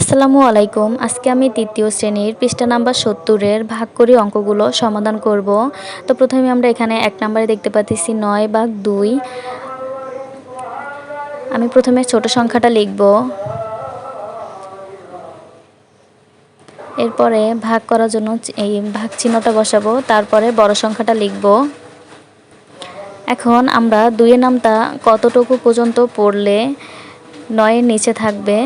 আসসালামু আলাইকুম। আজকে আমি তৃতীয় শ্রেণির পৃষ্ঠা নাম্বার সত্তরের ভাগ করি অঙ্কগুলো সমাধান করব। তো প্রথমে আমরা এখানে এক নম্বরে দেখতে পাচ্ছি নয় ভাগ দুই। আমি প্রথমে ছোট সংখ্যাটা লিখব। এরপরে ভাগ করার জন্য এই ভাগ চিহ্নটা বসাবো, তারপরে বড় সংখ্যাটা লিখব। এখন আমরা দুইয়ের নামটা কতটুকু পর্যন্ত পড়লে নয়ের নিচে থাকবে?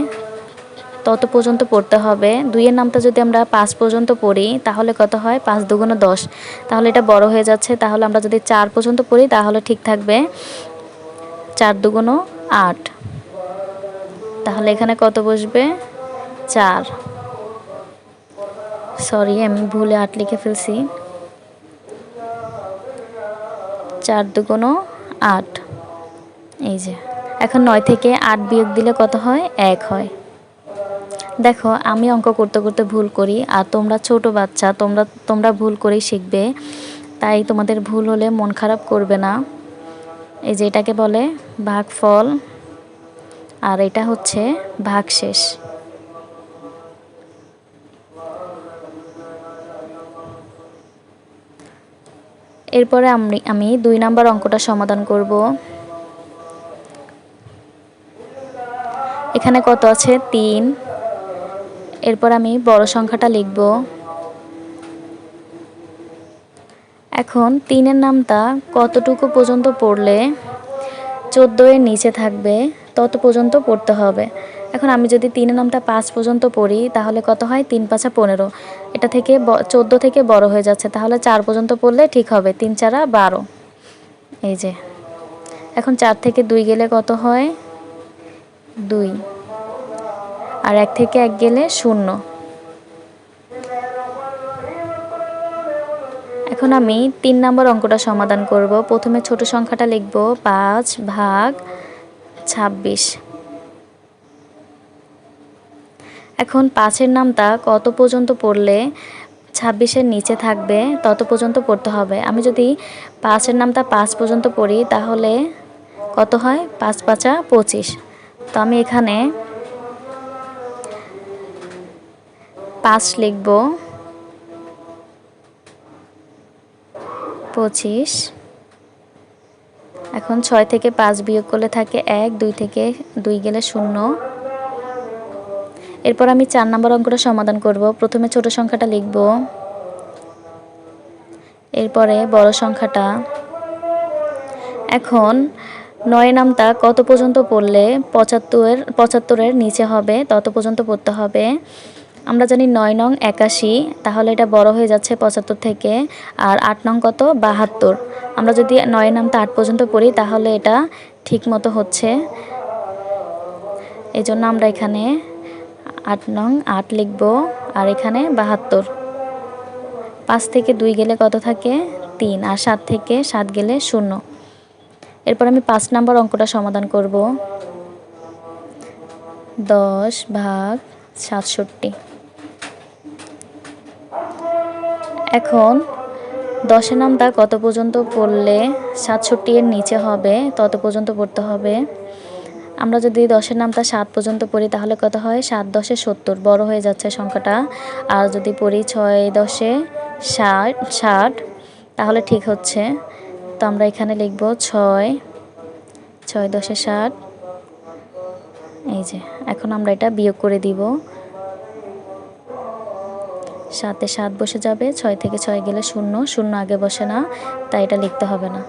তত পর্যন্ত পড়তে হবে। দুইয়ের নামটা যদি আমরা পাঁচ পর্যন্ত পড়ি, তাহলে কত হয়? পাঁচ দুগুণ দশ। তাহলে এটা বড় হয়ে যাচ্ছে। তাহলে আমরা যদি চার পর্যন্ত পড়ি, তাহলে ঠিক থাকবে চার দুগুণ আট। তাহলে এখানে কত বসবে? চার। সরি, আমি ভুলে আট লিখে ফেলছি। চার দুগুণ আট। এই যে। এখন নয় থেকে আট বিয়োগ দিলে কত হয়? এক হয়। দেখো, আমি অঙ্ক করতে করতে ভুল করি, আর তোমরা ছোট বাচ্চা, তোমরা তোমরা ভুল করেই শিখবে। তাই তোমাদের ভুল হলে মন খারাপ করবে না। এই যে এটাকে বলে ভাগফল, আর এটা হচ্ছে ভাগশেষ। এরপরে আমি আমি দুই নাম্বার অঙ্কটা সমাধান করব। এখানে কত আছে? তিন। এরপর আমি বড় সংখ্যাটা লিখব। এখন তিনের নামটা কতটুকু পর্যন্ত পড়লে চোদ্দ এর নিচে থাকবে, তত পর্যন্ত পড়তে হবে। এখন আমি যদি তিনের নামটা পাঁচ পর্যন্ত পড়ি, তাহলে কত হয়? তিন পাঁচা পনেরো। এটা থেকে চোদ্দ থেকে বড় হয়ে যাচ্ছে, তাহলে চার পর্যন্ত পড়লে ঠিক হবে, তিন চারা বারো। এই যে, এখন চার থেকে দুই গেলে কত হয়? দুই। আর এক থেকে এক গেলে শূন্য। এখন আমি তিন নম্বর অঙ্কটা সমাধান করব। প্রথমে ছোট সংখ্যাটা লিখব পাঁচ ভাগ ছাব্বিশ। এখন পাঁচের নামটা কত পর্যন্ত পড়লে ছাব্বিশের নিচে থাকবে, তত পর্যন্ত পড়তে হবে। আমি যদি পাঁচের নামটা পাঁচ পর্যন্ত পড়ি, তাহলে কত হয়? পাঁচ পাঁচা পঁচিশ। তো আমি এখানে পাঁচ লিখব। পঁচিশ। এখন ছয় থেকে পাঁচ বিয়োগ করলে থাকে এক, দুই থেকে দুই গেলে শূন্য। এরপর আমি চার নম্বর অঙ্কটা সমাধান করব। প্রথমে ছোট সংখ্যাটা লিখব। এরপরে বড় সংখ্যাটা। এখন নয় নামটা কত পর্যন্ত পড়লে পঁচাত্তরের পঁচাত্তরের নিচে হবে, তত পর্যন্ত পড়তে হবে। আমরা জানি নয় নং একাশি, তাহলে এটা বড় হয়ে যাচ্ছে পঁচাত্তর থেকে। আর আট নং কত? বাহাত্তর। আমরা যদি নয় নামটা আট পর্যন্ত পড়ি, তাহলে এটা ঠিক মতো হচ্ছে। এই জন্য আমরা এখানে আট নং আট লিখব, আর এখানে বাহাত্তর। পাঁচ থেকে দুই গেলে কত থাকে? তিন। আর সাত থেকে সাত গেলে শূন্য। এরপর আমি পাঁচ নাম্বার অঙ্কটা সমাধান করব। দশ ভাগ সাতষট্টি। এখন দশের নামটা কত পর্যন্ত পড়লে সাতষট্টি এর নিচে হবে, তত পর্যন্ত পড়তে হবে। আমরা যদি দশের নামটা সাত পর্যন্ত পড়ি, তাহলে কত হয়? সাত দশে সত্তর, বড় হয়ে যাচ্ছে সংখ্যাটা। আর যদি পড়ি ছয় দশে ষাট ষাট, তাহলে ঠিক হচ্ছে। তো আমরা এখানে লিখব ছয় ছয় দশে ষাট। এই যে, এখন আমরা এটা বিয়োগ করে দিব। সাতে সাত বসে যাবে, ছয় থেকে ছয় গেলে শূন্য শূন্য আগে বসে না, তাই এটা লিখতে হবে না।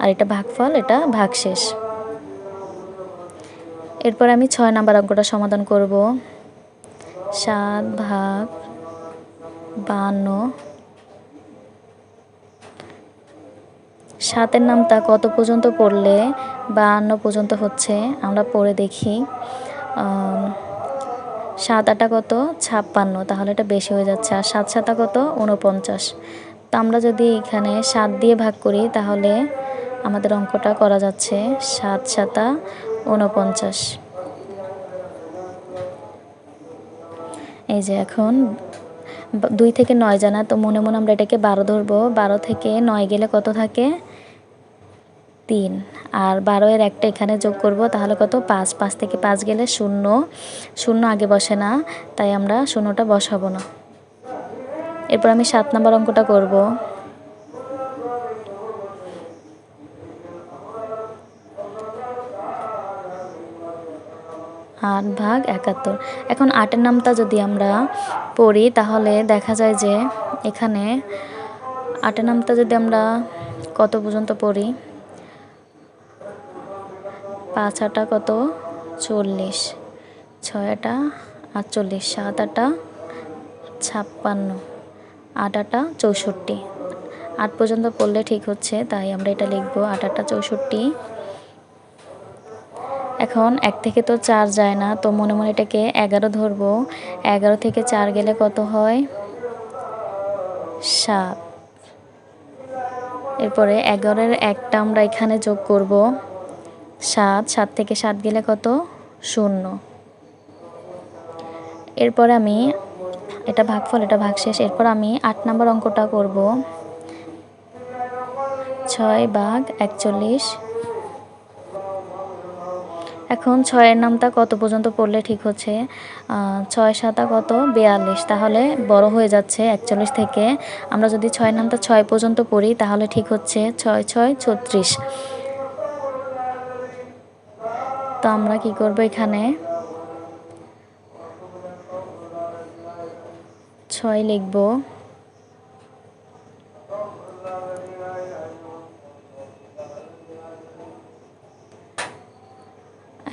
আর এটা ভাগফল, এটা ভাগশেষ। এরপর আমি ছয় নাম্বার অঙ্কটা সমাধান করব। সাত ভাগ বান্ন। সাতের নামটা কত পর্যন্ত পড়লে? বাহান্ন পর্যন্ত হচ্ছে, আমরা পড়ে দেখি। সাত আটা কত? ছাপ্পান্ন। তাহলে এটা বেশি হয়ে যাচ্ছে। আর সাত সাতা কত? উনপঞ্চাশ তো আমরা যদি এখানে সাত দিয়ে ভাগ করি, তাহলে আমাদের অঙ্কটা করা যাচ্ছে সাত সাতা উনপঞ্চাশ এই যে এখন দুই থেকে নয় জানা, তো মনে মনে আমরা এটাকে বারো ধরবো। বারো থেকে নয় গেলে কত থাকে? তিন। আর বারো এর একটা এখানে যোগ করব, তাহলে কত? পাঁচ। পাঁচ থেকে পাঁচ গেলে শূন্য। শূন্য আগে বসে না, তাই আমরা শূন্যটা বসাবো না। এরপর আমি সাত নম্বর অঙ্কটা করব। আট ভাগ একাত্তর। এখন আটের নামটা যদি আমরা পড়ি, তাহলে দেখা যায় যে এখানে আটের নামটা যদি আমরা কত পর্যন্ত পড়ি? পাঁচ আটা কত? চল্লিশ। ছয় আটা আটচল্লিশ। সাত আটা ছাপ্পান্ন। আট আটা চৌষট্টি। আট পর্যন্ত পড়লে ঠিক হচ্ছে, তাই আমরা এটা লিখব আট আটা চৌষট্টি। এখন এক থেকে তো চার যায় না, তো মনে মনে এটাকে এগারো ধরবো। এগারো থেকে চার গেলে কত হয়? সাত। এরপরে এগারোর একটা আমরা এখানে যোগ করব। সাত সাত থেকে সাত গেলে কত? শূন্য। এরপর আমি এটা ভাগফল, এটা ভাগশেষ। এরপর আমি আট নম্বর অঙ্কটা করব। ছয় ভাগ একচল্লিশ। এখন ছয়ের নামটা কত পর্যন্ত পড়লে ঠিক হচ্ছে? ছয় সাতা কত? বিয়াল্লিশ। তাহলে বড় হয়ে যাচ্ছে একচল্লিশ থেকে। আমরা যদি ছয়ের নামটা ছয় পর্যন্ত পড়ি, তাহলে ঠিক হচ্ছে ছয় ছয়, ছত্রিশ। তো আমরা কি করব এখানে? ছয় লিখব।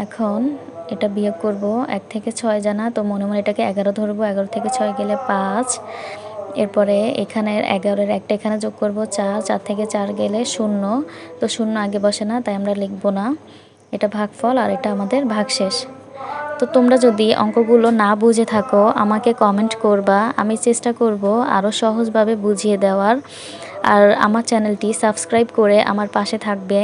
এখন এটা বিয়োগ করব এক থেকে ছয় জানা, তো মনে মনে এটাকে এগারো ধরবো। এগারো থেকে ছয় গেলে পাঁচ। এরপরে এখানে এগারোর একটা এখানে যোগ করব, চার। চার থেকে চার গেলে শূন্য। তো শূন্য আগে বসে না, তাই আমরা লিখব না। এটা ভাগফল আর এটা আমাদের ভাগশেষ। তো তোমরা যদি অঙ্কগুলো না বুঝে থাকো, আমাকে কমেন্ট করবা, আমি চেষ্টা করব আরও সহজভাবে বুঝিয়ে দেওয়ার। আর আমার চ্যানেলটি সাবস্ক্রাইব করে আমার পাশে থাকবে।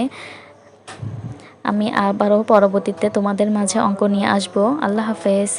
আমি আবারও পরবর্তীতে তোমাদের মাঝে অঙ্ক নিয়ে আসব। আল্লাহ হাফেজ।